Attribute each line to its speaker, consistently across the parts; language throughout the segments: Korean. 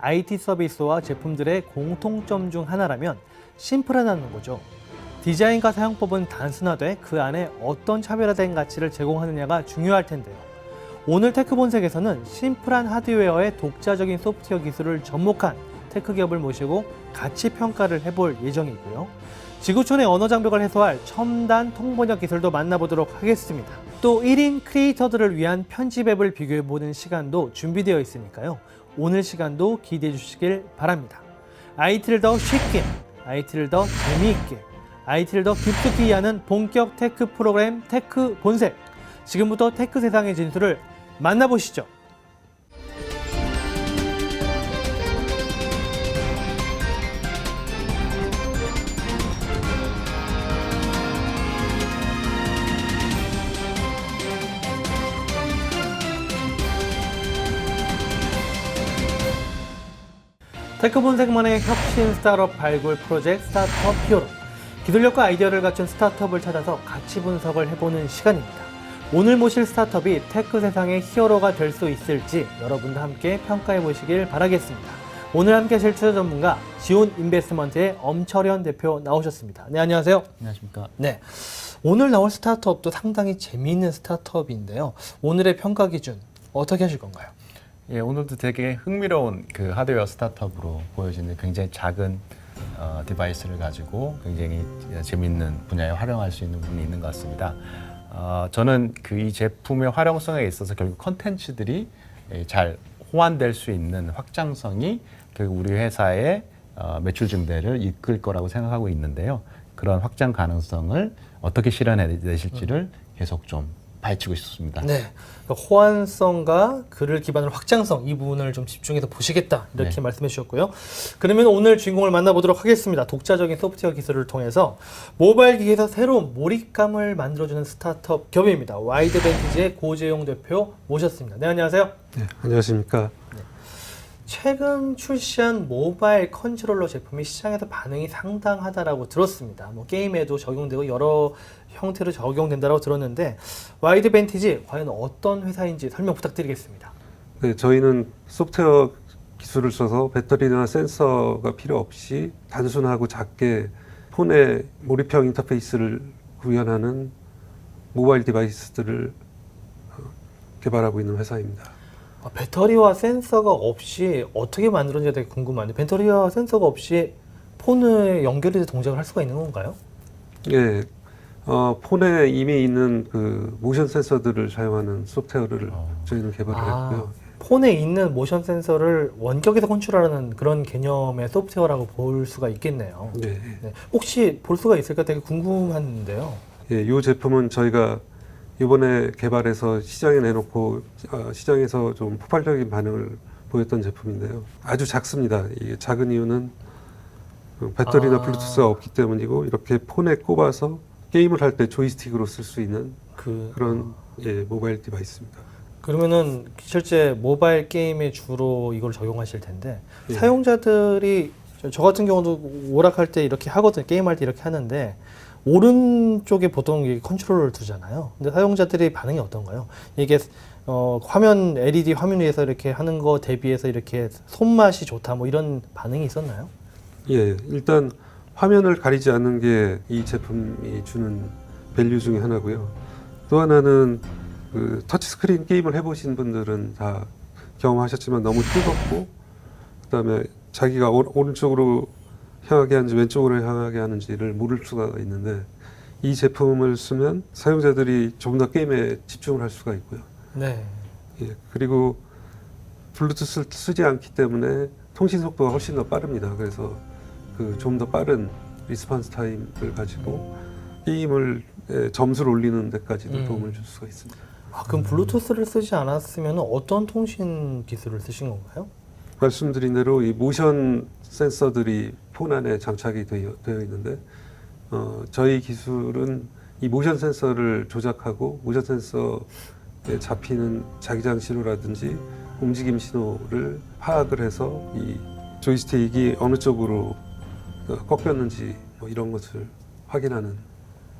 Speaker 1: IT 서비스와 제품들의 공통점 중 하나라면 심플하다는 거죠. 디자인과 사용법은 단순화돼 그 안에 어떤 차별화된 가치를 제공하느냐가 중요할 텐데요. 오늘 테크본색에서는 심플한 하드웨어의 독자적인 소프트웨어 기술을 접목한 테크 기업을 모시고 가치 평가를 해볼 예정이고요. 지구촌의 언어 장벽을 해소할 첨단 통번역 기술도 만나보도록 하겠습니다. 또 1인 크리에이터들을 위한 편집 앱을 비교해보는 시간도 준비되어 있으니까요. 오늘 시간도 기대해 주시길 바랍니다. IT를 더 쉽게, IT를 더 재미있게, IT를 더 깊숙이 이해하는 본격 테크 프로그램 테크 본색. 지금부터 테크 세상의 진수를 만나보시죠. 테크 본색만의 혁신 스타트업 발굴 프로젝트 스타트업 히어로. 기술력과 아이디어를 갖춘 스타트업을 찾아서 가치 분석을 해보는 시간입니다. 오늘 모실 스타트업이 테크 세상의 히어로가 될 수 있을지 여러분도 함께 평가해 보시길 바라겠습니다. 오늘 함께 하실 투자 전문가 지온 인베스트먼트의 엄철현 대표 나오셨습니다. 네, 안녕하세요.
Speaker 2: 안녕하십니까.
Speaker 1: 네. 오늘 나올 스타트업도 상당히 재미있는 스타트업인데요. 오늘의 평가 기준 어떻게 하실 건가요?
Speaker 2: 예, 오늘도 되게 흥미로운 그 하드웨어 스타트업으로 보여지는 굉장히 작은 어, 디바이스를 가지고 굉장히 재밌는 분야에 활용할 수 있는 부분이 있는 것 같습니다. 어, 저는 그 이 제품의 활용성에 있어서 결국 컨텐츠들이 예, 잘 호환될 수 있는 확장성이 결국 우리 회사의 어, 매출 증대를 이끌 거라고 생각하고 있는데요. 그런 확장 가능성을 어떻게 실현해 내실지를 계속 좀 파헤치고 싶습니다.
Speaker 1: 네. 그러니까 호환성과 그를 기반으로 확장성 이 부분을 좀 집중해서 보시겠다 이렇게
Speaker 2: 네.
Speaker 1: 말씀해 주셨고요. 그러면 오늘 주인공을 만나보도록 하겠습니다. 독자적인 소프트웨어 기술을 통해서 모바일 기기에서 새로운 몰입감을 만들어주는 스타트업 기업입니다. 와이드벤티지의 고재용 대표 모셨습니다. 네, 안녕하세요.
Speaker 3: 네, 안녕하십니까.
Speaker 1: 최근 출시한 모바일 컨트롤러 제품이 시장에서 반응이 상당하다라고 들었습니다. 뭐 게임에도 적용되고 여러 형태로 적용된다고 들었는데 와이드 벤티지 과연 어떤 회사인지 설명 부탁드리겠습니다.
Speaker 3: 네, 저희는 소프트웨어 기술을 써서 배터리나 센서가 필요 없이 단순하고 작게 폰의 몰입형 인터페이스를 구현하는 모바일 디바이스들을 어, 개발하고 있는 회사입니다.
Speaker 1: 아, 배터리와 센서가 없이 어떻게 만들어지는지 되게 궁금한데 배터리와 센서가 없이 폰을 연결이 돼 동작을 할 수가 있는 건가요?
Speaker 3: 예, 어, 폰에 이미 있는 그 모션 센서들을 사용하는 소프트웨어를
Speaker 2: 어.
Speaker 3: 저희는 개발을
Speaker 1: 아.
Speaker 3: 했고요.
Speaker 1: 폰에 있는 모션 센서를 원격에서 컨트롤하는 그런 개념의 소프트웨어라고 볼 수가 있겠네요.
Speaker 3: 네.
Speaker 1: 네. 혹시 볼 수가 있을까 되게 궁금한데요.
Speaker 3: 예, 이 제품은 저희가 이번에 개발해서 시장에 내놓고 어, 시장에서 좀 폭발적인 반응을 보였던 제품인데요. 아주 작습니다. 이게 작은 이유는 그 배터리나
Speaker 1: 아.
Speaker 3: 블루투스가 없기 때문이고 이렇게 폰에 꼽아서 게임을 할 때 조이스틱으로 쓸 수 있는
Speaker 1: 그
Speaker 3: 그런 예, 모바일 디바이스입니다.
Speaker 1: 그러면은 실제 모바일 게임에 주로 이걸 적용하실 텐데
Speaker 3: 예.
Speaker 1: 사용자들이 저- 저 같은 경우도 오락할 때 이렇게 하거든 게임할 때 이렇게 하는데 오른쪽에 보통 이 컨트롤러를 두잖아요. 근데 사용자들의 반응이 어떤가요? 이게 어, 화면 LED 화면 위에서 이렇게 하는 거 대비해서 이렇게 손맛이 좋다 뭐 이런 반응이 있었나요?
Speaker 3: 예, 일단 화면을 가리지 않는 게 이 제품이 주는 밸류 중에 하나고요. 또 하나는 그 터치스크린 게임을 해보신 분들은 다 경험하셨지만 너무 뜨겁고 그다음에 자기가 오, 오른쪽으로 향하게 하는지 왼쪽으로 향하게 하는지를 모를 수가 있는데 이 제품을 쓰면 사용자들이 조금 더 게임에 집중을 할 수가 있고요.
Speaker 1: 네.
Speaker 3: 예, 그리고 블루투스를 쓰지 않기 때문에 통신 속도가 훨씬 더 빠릅니다. 그래서 그 좀 더 빠른 리스폰스 타임을 가지고 게임을 예, 점수를 올리는 데까지도
Speaker 1: 음.
Speaker 3: 도움을 줄 수가 있습니다.
Speaker 1: 아, 그럼 블루투스를 쓰지 않았으면 어떤 통신 기술을 쓰신 건가요?
Speaker 3: 말씀드린 대로 이 모션 센서들이 폰 안에 장착이 되어, 되어 있는데 어, 저희 기술은 이 모션 센서를 조작하고 모션 센서에 잡히는 자기장 신호라든지 움직임 신호를 파악을 해서 이 조이스틱이 어느 쪽으로 어, 꺾였는지 뭐 이런 것을 확인하는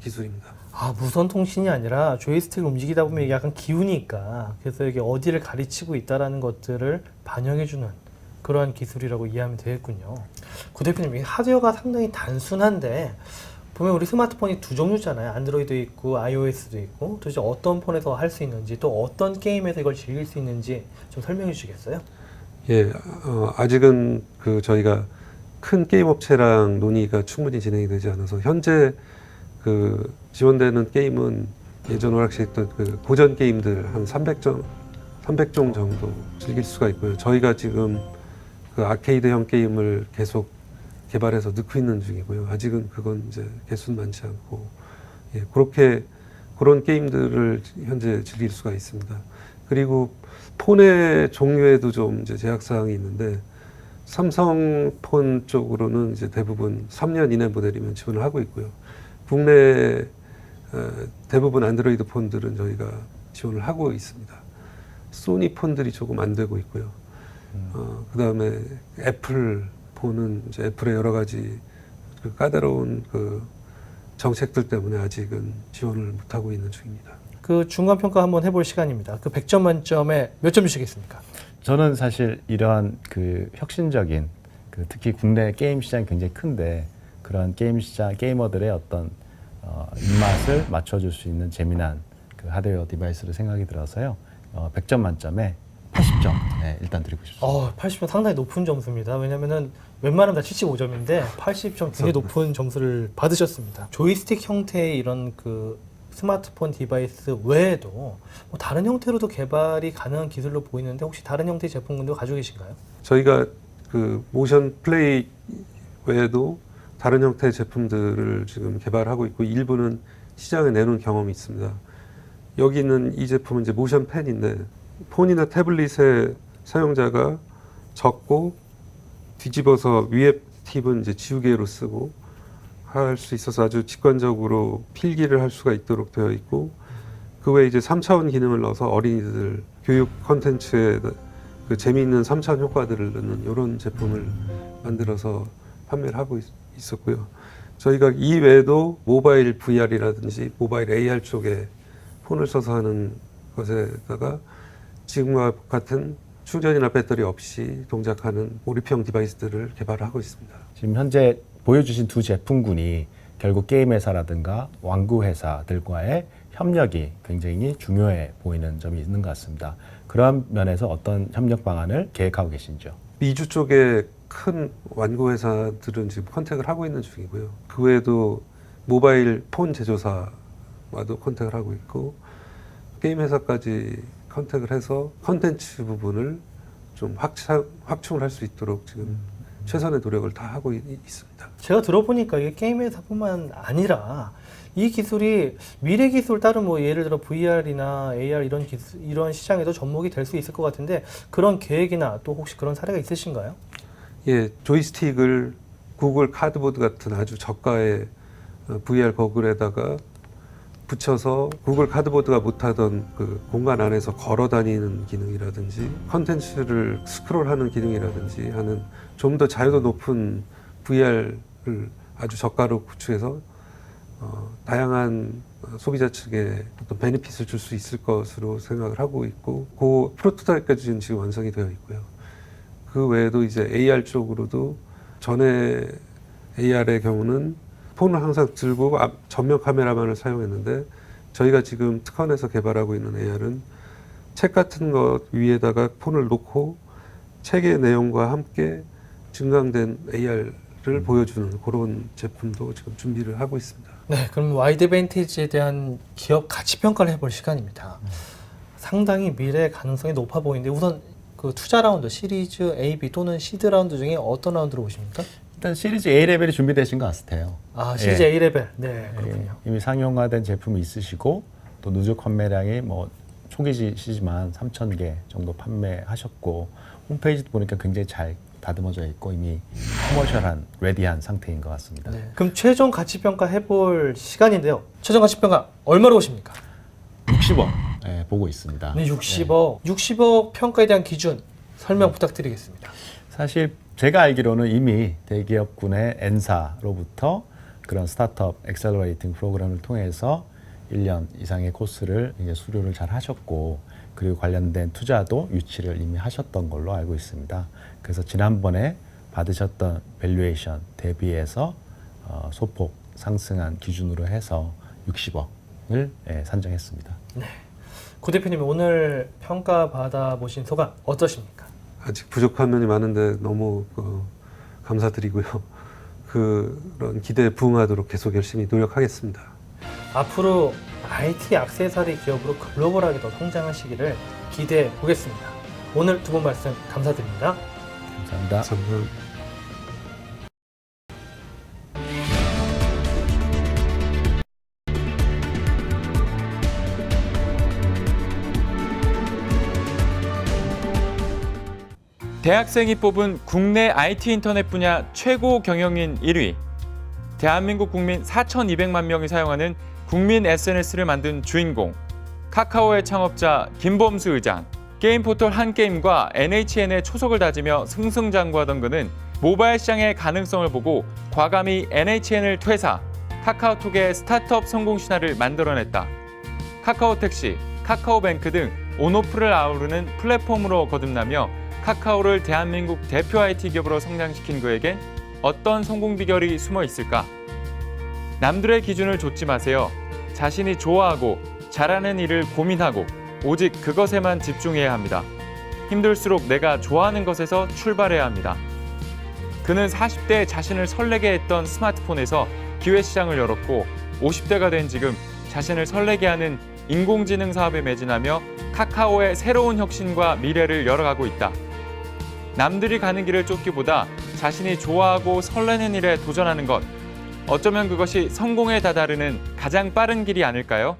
Speaker 3: 기술입니다.
Speaker 1: 아 무선 통신이 아니라 조이스틱을 움직이다 보면 이게 약간 기우니까 그래서 이게 어디를 가리치고 있다라는 것들을 반영해주는 그러한 기술이라고 이해하면 되겠군요. 구 대표님, 이 하드웨어가 상당히 단순한데 보면 우리 스마트폰이 두 종류잖아요. 안드로이드 있고 iOS도 있고 도대체 어떤 폰에서 할 수 있는지 또 어떤 게임에서 이걸 즐길 수 있는지 좀 설명해 주시겠어요?
Speaker 3: 예, 어, 아직은 그 저희가 큰 게임 업체랑 논의가 충분히 진행이 되지 않아서 현재 그 지원되는 게임은 예전 오락실 했던 그 고전 게임들 한 300점, 300종 정도 즐길 수가 있고요. 저희가 지금 그 아케이드형 게임을 계속 개발해서 넣고 있는 중이고요. 아직은 그건 이제 개수는 많지 않고 예, 그렇게 그런 게임들을 현재 즐길 수가 있습니다. 그리고 폰의 종류에도 좀 이제 제약 사항이 있는데 삼성폰 쪽으로는 이제 대부분 3년 이내 모델이면 지원을 하고 있고요. 국내 어, 대부분 안드로이드 폰들은 저희가 지원을 하고 있습니다. 소니 폰들이 조금 안 되고 있고요. 어, 그 다음에 애플 이제 애플의 여러 가지 그 까다로운 그 정책들 때문에 아직은 지원을 못 하고 있는 중입니다.
Speaker 1: 그 중간 평가 한번 해볼 시간입니다. 그 100점 만점에 몇 점 주시겠습니까?
Speaker 2: 저는 사실 이러한 그 혁신적인 그 특히 국내 게임 시장이 굉장히 큰데 그런 게임 시장 게이머들의 어떤 어, 입맛을 맞춰줄 수 있는 재미난 그 하드웨어 디바이스를 생각이 들어서요. 어, 100점 만점에 80점 네, 일단 드리고 싶습니다.
Speaker 1: 어, 80점 상당히 높은 점수입니다. 왜냐면은 웬만하면 다 75점인데 80점 굉장히 높은 점수를 받으셨습니다. 조이스틱 형태의 이런 그 스마트폰 디바이스 외에도 뭐 다른 형태로도 개발이 가능한 기술로 보이는데 혹시 다른 형태의 제품군도 가지고 계신가요?
Speaker 3: 저희가 그 모션 플레이 외에도 다른 형태의 제품들을 지금 개발하고 있고 일부는 시장에 내놓은 경험이 있습니다. 여기 있는 이 제품은 이제 모션 펜인데 폰이나 태블릿의 사용자가 접고 뒤집어서 위에 팁은 이제 지우개로 쓰고 할 수 있어서 아주 직관적으로 필기를 할 수가 있도록 되어 있고 그 외에 이제 3차원 기능을 넣어서 어린이들 교육 컨텐츠에 그 재미있는 3차원 효과들을 넣는 이런 제품을 만들어서 판매를 하고 있, 었고요. 저희가 이 외에도 모바일 VR이라든지 모바일 AR 쪽에 폰을 써서 하는 것에다가 지금과 같은 충전이나 배터리 없이 동작하는 몰입형 디바이스들을 개발하고 있습니다.
Speaker 2: 지금 현재 보여주신 두 제품군이 결국 게임 회사라든가 완구 회사들과의 협력이 굉장히 중요해 보이는 점이 있는 것 같습니다. 그런 면에서 어떤 협력 방안을 계획하고 계신지요?
Speaker 3: 미주 쪽에 큰 완구 회사들은 지금 컨택을 하고 있는 중이고요. 그 외에도 모바일 폰 제조사와도 컨택을 하고 있고 게임 회사까지 컨택을 해서 컨텐츠 부분을 좀 확장, 확충을 할 수 있도록 지금 최선의 노력을 다 하고 있, 있습니다.
Speaker 1: 제가 들어보니까 이게 게임 회사뿐만 아니라 이 기술이 미래 기술 다른 뭐 예를 들어 VR이나 AR 이런 기술, 이런 시장에도 접목이 될 수 있을 것 같은데 그런 계획이나 또 혹시 그런 사례가 있으신가요?
Speaker 3: 예, 조이스틱을 구글 카드보드 같은 아주 저가의 어, VR 거글에다가 붙여서 구글 카드보드가 못하던 그 공간 안에서 걸어 다니는 기능이라든지 컨텐츠를 스크롤하는 기능이라든지 하는 좀 더 자유도 높은 VR을 아주 저가로 구축해서 어, 다양한 어, 소비자 측에 어떤 베네핏을 줄 수 있을 것으로 생각을 하고 있고 그 프로토타입까지는 지금 완성이 되어 있고요. 그 외에도 이제 AR 쪽으로도 전에 AR의 경우는 폰을 항상 들고 앞- 전면 카메라만을 사용했는데 저희가 지금 특허에서 개발하고 있는 AR은 책 같은 것 위에다가 폰을 놓고 책의 내용과 함께 증강된 AR을 보여주는 그런 제품도 지금 준비를 하고 있습니다.
Speaker 1: 네, 그럼 와이드 벤티지에 대한 기업 가치 평가를 해볼 시간입니다. 상당히 미래 가능성이 높아 보이는데 우선 그 투자 라운드 시리즈 A, B 또는 시드 라운드 중에 어떤 라운드로 보십니까?
Speaker 2: 일단 시리즈 A 레벨이 준비되신 것 같아요.
Speaker 1: 아 시리즈
Speaker 2: 예.
Speaker 1: A 레벨. 네, 그렇군요.
Speaker 2: 예, 이미 상용화된 제품이 있으시고 또 누적 판매량이 뭐 초기시지만 3천 개 정도 판매하셨고 홈페이지도 보니까 굉장히 잘 다듬어져 있고 이미 커머셜한 레디한 상태인 것 같습니다.
Speaker 1: 네. 그럼 최종 가치 평가 해볼 시간인데요. 최종 가치 평가 얼마로 보십니까?
Speaker 2: 60억 예, 보고 있습니다.
Speaker 1: 네, 60억. 60억 평가에 대한 기준 설명 부탁드리겠습니다.
Speaker 2: 사실 제가 알기로는 이미 대기업군의 N사로부터 그런 스타트업 엑셀러레이팅 프로그램을 통해서 1년 이상의 코스를 이제 수료를 잘 하셨고 그리고 관련된 투자도 유치를 이미 하셨던 걸로 알고 있습니다. 그래서 지난번에 받으셨던 밸류에이션 대비해서 어, 소폭 상승한 기준으로 해서 60억을 예, 산정했습니다.
Speaker 1: 고 대표님 오늘 평가 받아 보신 소감 어떠십니까?
Speaker 3: 아직 부족한 면이 많은데 너무 그, 감사드리고요. 그런 기대에 부응하도록 계속 열심히 노력하겠습니다.
Speaker 1: 앞으로 IT 액세서리 기업으로 글로벌하게 더 성장하시기를 기대해 보겠습니다. 오늘 두 분 말씀 감사드립니다.
Speaker 2: 감사합니다.
Speaker 3: 감사합니다.
Speaker 4: 대학생이 뽑은 국내 IT 인터넷 분야 최고 경영인 1위. 대한민국 국민 4,200만 명이 사용하는 국민 SNS를 만든 주인공. 카카오의 창업자 김범수 의장. 게임 포털 한 게임과 NHN의 초석을 다지며 승승장구하던 그는 모바일 시장의 가능성을 보고 과감히 NHN을 퇴사. 카카오톡의 스타트업 성공 신화를 만들어냈다. 카카오 택시, 카카오뱅크 등 온오프를 아우르는 플랫폼으로 거듭나며 카카오를 대한민국 대표 IT 기업으로 성장시킨 그에겐 어떤 성공 비결이 숨어 있을까? 남들의 기준을 좇지 마세요. 자신이 좋아하고 잘하는 일을 고민하고 오직 그것에만 집중해야 합니다. 힘들수록 내가 좋아하는 것에서 출발해야 합니다. 그는 40대에 자신을 설레게 했던 스마트폰에서 기회 시장을 열었고 50대가 된 지금 자신을 설레게 하는 인공지능 사업에 매진하며 카카오의 새로운 혁신과 미래를 열어가고 있다. 남들이 가는 길을 쫓기보다 자신이 좋아하고 설레는 일에 도전하는 것. 어쩌면 그것이 성공에 다다르는 가장 빠른 길이 아닐까요?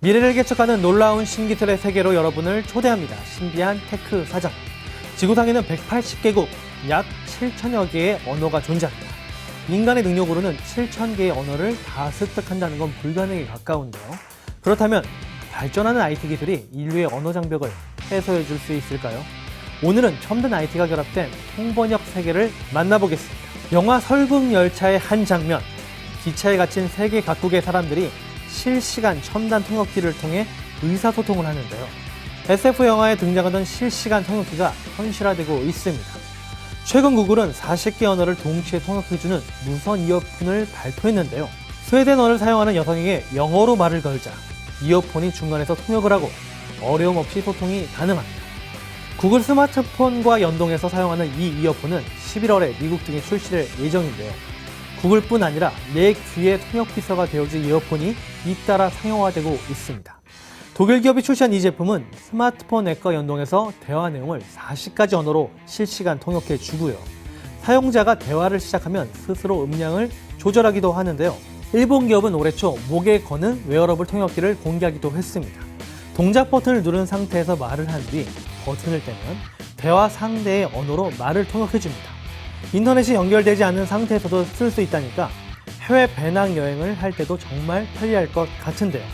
Speaker 1: 미래를 개척하는 놀라운 신기술의 세계로 여러분을 초대합니다. 신비한 테크 사전. 지구상에는 180개국, 약 7천여 개의 언어가 존재합니다. 인간의 능력으로는 7천 개의 언어를 다 습득한다는 건 불가능에 가까운데요. 그렇다면 발전하는 IT 기술이 인류의 언어 장벽을 해소해 줄 수 있을까요? 오늘은 첨단 IT가 결합된 통번역 세계를 만나보겠습니다. 영화 설국열차의 한 장면, 기차에 갇힌 세계 각국의 사람들이 실시간 첨단 통역기를 통해 의사소통을 하는데요. SF 영화에 등장하던 실시간 통역기가 현실화되고 있습니다. 최근 구글은 40개 언어를 동시에 통역해주는 무선 이어폰을 발표했는데요. 스웨덴어를 사용하는 여성에게 영어로 말을 걸자 이어폰이 중간에서 통역을 하고 어려움 없이 소통이 가능합니다. 구글 스마트폰과 연동해서 사용하는 이 이어폰은 11월에 미국 등에 출시될 예정인데요. 구글뿐 아니라 내 귀의 통역 비서가 되어줄 이어폰이 잇따라 상용화되고 있습니다. 독일 기업이 출시한 이 제품은 스마트폰 앱과 연동해서 대화 내용을 40가지 언어로 실시간 통역해 주고요. 사용자가 대화를 시작하면 스스로 음량을 조절하기도 하는데요. 일본 기업은 올해 초 목에 거는 웨어러블 통역기를 공개하기도 했습니다. 동작 버튼을 누른 상태에서 말을 한 뒤 버튼을 떼면 대화 상대의 언어로 말을 통역해 줍니다. 인터넷이 연결되지 않은 상태에서도 쓸 수 있다니까 해외 배낭 여행을 할 때도 정말 편리할 것 같은데요.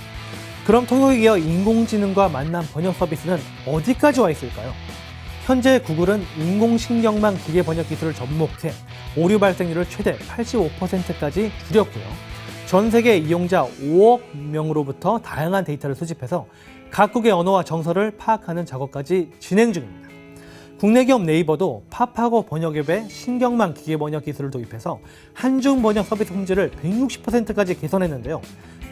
Speaker 1: 그럼 통역에 이어 인공지능과 만난 번역 서비스는 어디까지 와 있을까요? 현재 구글은 인공신경망 기계 번역 기술을 접목해 오류 발생률을 최대 85%까지 줄였고요. 전 세계 이용자 5억 명으로부터 다양한 데이터를 수집해서 각국의 언어와 정서를 파악하는 작업까지 진행 중입니다. 국내 기업 네이버도 팝하고 번역 앱에 신경망 기계 번역 기술을 도입해서 한중 번역 서비스 품질을 160%까지 개선했는데요.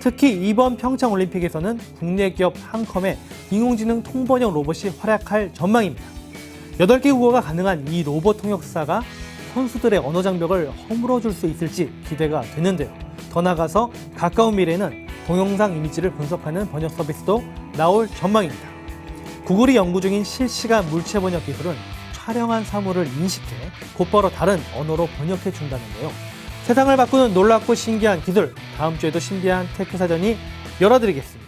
Speaker 1: 특히 이번 평창 올림픽에서는 국내 기업 한컴의 인공지능 통번역 로봇이 활약할 전망입니다. 8개 국어가 가능한 이 로봇 통역사가 선수들의 언어 장벽을 허물어줄 수 있을지 기대가 되는데요. 더 나아가서 가까운 미래에는 동영상 이미지를 분석하는 번역 서비스도 나올 전망입니다. 구글이 연구 중인 실시간 물체 번역 기술은 촬영한 사물을 인식해 곧바로 다른 언어로 번역해 준다는데요. 세상을 바꾸는 놀랍고 신기한 기술, 다음 주에도 신비한 테크 사전이 열어드리겠습니다.